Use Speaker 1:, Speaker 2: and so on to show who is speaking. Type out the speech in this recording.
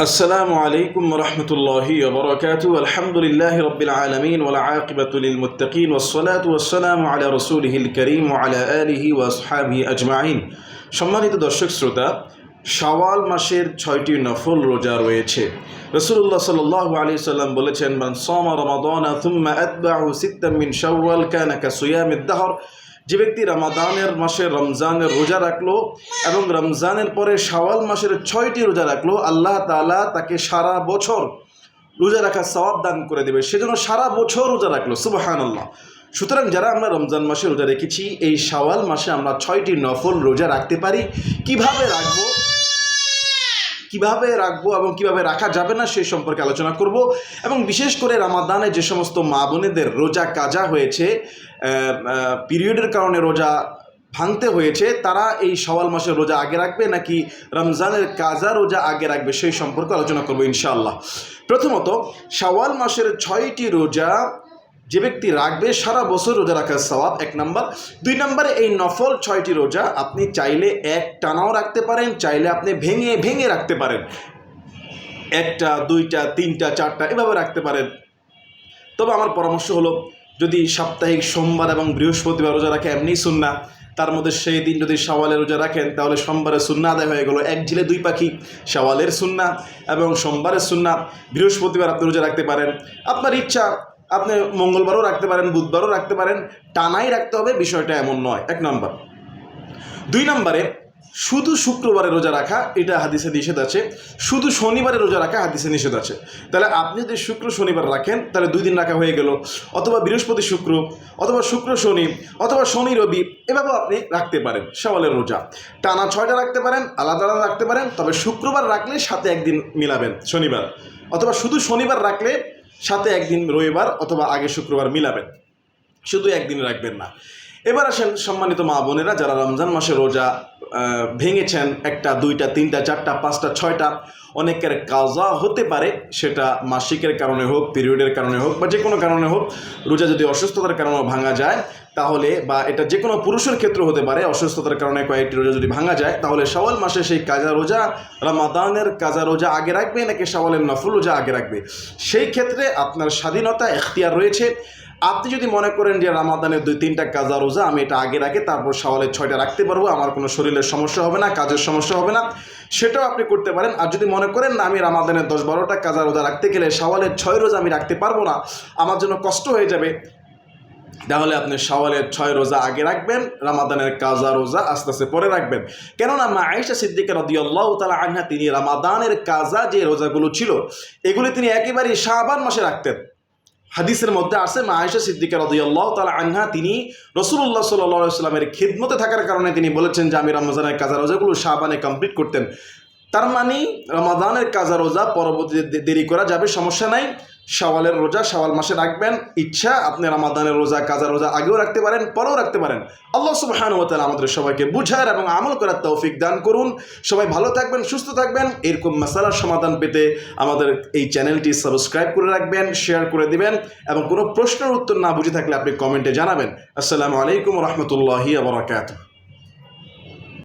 Speaker 1: السلام عليكم ورحمة الله وبركاته الحمد لله رب العالمين والعاقبة للمتقين والصلاة والسلام على رسوله الكريم وعلى آله وأصحابه أجمعين সম্মানিত দর্শক শ্রোতা শাওয়াল মাসের ছয়টি নফল রোজা রয়েছে রসুল্লাহ সাল্লাহ আলী সাল্লাম বলেছেন মান সমা রমাদানা থুম্মা আতবাহু সিত্তাম মিন শাওয়াল কানা কাসিয়ামিদ দাহর যে ব্যক্তি রামাদানের মাসে রমজানের রোজা রাখল এবং রমজানের পরে শাওয়াল মাসের ছয়টি রোজা রাখল, আল্লাহ তালা তাকে সারা বছর রোজা রাখার সবাব দান করে দেবে। সেজন্য সারা বছর রোজা রাখল সুবাহান আল্লাহ সুতরাং যারা আমরা রমজান মাসে রোজা রেখেছি, এই শাওয়াল মাসে আমরা ছয়টি নফল রোজা রাখতে পারি। কীভাবে রাখব? কীভাবে রাখব এবং কীভাবে রাখা যাবে না সে সম্পর্কে আলোচনা করব। এবং বিশেষ করে রামাদানে যে সমস্ত মা বোনেদের রোজা কাজা হয়েছে পিরিয়ডের কারণে রোজা ভাঙতে হয়েছে, তারা এই সওয়াল মাসের রোজা আগে রাখবে নাকি রমজানের কাজা রোজা আগে রাখবে সেই সম্পর্কে আলোচনা করব ইনশাআল্লাহ। প্রথমত, শাওয়াল মাসের ছয়টি রোজা যে ব্যক্তি রাখবে সারা বছর রোজা রাখার সওয়াব, এক নম্বর। দুই নম্বরে এই নফল ছয়টি রোজা আপনি চাইলে এক টানাও রাখতে পারেন, চাইলে আপনি ভেঙে ভেঙে রাখতে পারেন। একটা, দুইটা, তিনটা, চারটা, এভাবে রাখতে পারেন। তবে আমার পরামর্শ হলো, যদি সাপ্তাহিক সোমবার এবং বৃহস্পতিবার রোজা রাখে, এমনি সুন্না তার মধ্যে সেই দিন যদি সওয়ালের রোজা রাখেন, তাহলে সোমবারের সুন্না আদায় হয়ে গেলো। এক ঝিলে দুই পাখি সওয়ালের সুন্না এবং সোমবারের সুন্না বৃহস্পতিবার আপনি রোজা রাখতে পারেন। আপনার ইচ্ছা আপনি মঙ্গলবারও রাখতে পারেন, বুধবারও রাখতে পারেন, টানাই রাখতে হবে, বিষয়টা এমন নয়। এক নম্বর। দুই নম্বরে, শুধু শুক্রবারে রোজা রাখা, এটা হাদিসে নিষেধ আছে। শুধু শনিবারে রোজা রাখা, হাদিসে নিষেধ আছে। তাহলে আপনি যদি শুক্র শনিবার রাখেন, তাহলে দুই দিন রাখা হয়ে গেল। অথবা বৃহস্পতি শুক্র, অথবা শুক্র শনি, অথবা শনি রবি, এভাবেও আপনি রাখতে পারেন, সওয়ালের রোজা। টানা ছয়টা রাখতে পারেন, আলাদা আলাদা রাখতে পারেন, তবে শুক্রবার রাখলে সাথে একদিন মিলাবেন, শনিবার। অথবা শুধু শনিবার রাখলে সাথে একদিন রবিবার অথবা আগে শুক্রবার মিলাবেন। শুধু একদিন রাখবেন না। এবার আসেন সম্মানিত মা বোনেরা, যারা রমজান মাসে রোজা ভেঙেছেন, একটা, দুইটা, তিনটা, চারটা, পাঁচটা, ছয়টা, অনেকের কাজা হতে পারে, সেটা মাসিকের কারণে হোক পিরিয়ডের কারণে হোক বা যে কোনো কারণে হোক, রোজা যদি অসুস্থতার কারণে ভাঙা যায় তাহলে বা এটা যে কোনো পুরুষের ক্ষেত্রে হতে পারে, অসুস্থতার কারণে কয়েকটি রোজা যদি ভাঙা যায়, তাহলে সওয়াল মাসে সেই কাজা রোজা, রামাদানের কাজা রোজা আগে রাখবে নাকি সওয়ালের নফল রোজা আগে রাখবে? সেই ক্ষেত্রে আপনার স্বাধীনতা এখতিয়ার রয়েছে। আপনি যদি মনে করেন যে রামাদানের দুই তিনটা কাজা রোজা আমি এটা আগে রাখি, তারপর সওয়ালের ছয়টা রাখতে পারব, আমার কোনো শরীরের সমস্যা হবে না, কাজের সমস্যা হবে না, সেটাও আপনি করতে পারেন। আর যদি মনে করেন না, আমি রামাদানের দশ বারোটা কাজা রোজা রাখতে গেলে সওয়ালের ছয় রোজা আমি রাখতে পারব না, আমার জন্য কষ্ট হয়ে যাবে। তাহলে আপনি সওয়ালের ছয় রোজা আগে রাখবেন, রামাদানের কাজা রোজা আস্তে আস্তে পরে রাখবেন। কেননা মা আয়েশা সিদ্দিকের রদিয়াল্লাহ তালা আনহা, তিনি রামাদানের কাজা যে রোজাগুলো ছিল, এগুলি তিনি একেবারেই শাহবান মাসে রাখতেন। হাদিসের মধ্যে আছে, মা আয়েশা সিদ্দিকা রদিয়াল্লাহ তালা আনহা, তিনি রসুল্লাহ সাল্লাহ সাল্লামের খিদমতে থাকার কারণে তিনি বলেছেন যে, আমি রমজানের কাজা রোজাগুলো শাহবানে কমপ্লিট করতেন। তার মানে রমাদানের কাজা রোজা পরবর্তীতে দেরি করা যাবে, সমস্যা নাই। সওয়ালের রোজা সওয়াল মাসে রাখবেন। ইচ্ছা, আপনি রামাদানের রোজা কাজা রোজা আগেও রাখতে পারেন, পরেও রাখতে পারেন। আল্লাহ সুবহান তালা আমাদের সবাইকে বুঝার এবং আমল করার তৌফিক দান করুন। সবাই ভালো থাকবেন, সুস্থ থাকবেন। এরকম মশালার সমাধান পেতে আমাদের এই চ্যানেলটি সাবস্ক্রাইব করে রাখবেন, শেয়ার করে দিবেন এবং কোনো প্রশ্নের উত্তর না বুঝে থাকলে আপনি কমেন্টে জানাবেন। আসসালামু আলাইকুম রহমতুল্লাহি আবরাকাত